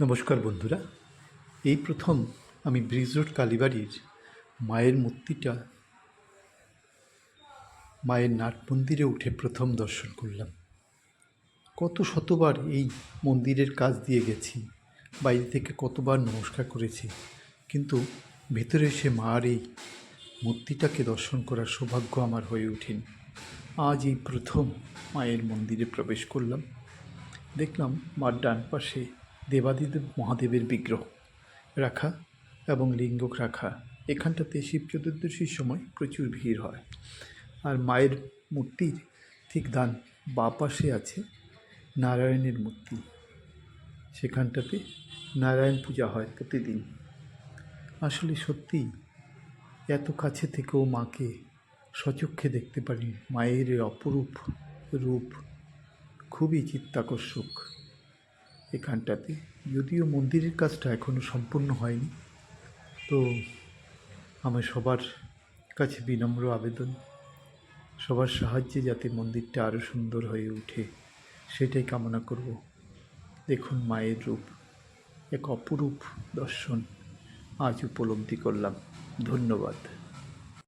নমস্কার বন্ধুরা। এই প্রথম আমি ব্রিজ রোড কালীবাড়ির মায়ের মূর্তিটা মায়ের নাট মন্দিরে উঠে প্রথম দর্শন করলাম। কত শতবার এই মন্দিরের কাজ দিয়ে গেছি, বাইরে থেকে কতবার নমস্কার করেছি, কিন্তু ভেতরে এসে মার এই মূর্তিটাকে দর্শন করার সৌভাগ্য আমার হয়ে ওঠেনি। আজ এই প্রথম মায়ের মন্দিরে প্রবেশ করলাম। দেখলাম মার ডান পাশে দেবাদিদেব মহাদেবের বিগ্রহ, রাখা এবং লিঙ্গক রাখা। এখানটাতে শিব চতুর্দশীর সময় প্রচুর ভিড় হয়। আর মায়ের মূর্তির ঠিক ডান বা পাশে আছে নারায়ণের মূর্তি। সেখানটাতে নারায়ণ পূজা হয় প্রতিদিন। আসলে সত্যি এত কাছে থেকেও মাকে সচক্ষে দেখতে পারি মায়ের অপরূপ রূপ খুবই চিত্তাকর্ষক। এখানটাতে যদিও মন্দিরের কাজটা এখনও সম্পূর্ণ হয়নি, তো আমার সবার কাছে বিনম্র আবেদন, সবার সাহায্যে যাতে মন্দিরটা আরও সুন্দর হয়ে ওঠে সেটাই কামনা করব। দেখুন মায়ের রূপ, এক অপরূপ দর্শন আজ উপলব্ধি করলাম। ধন্যবাদ।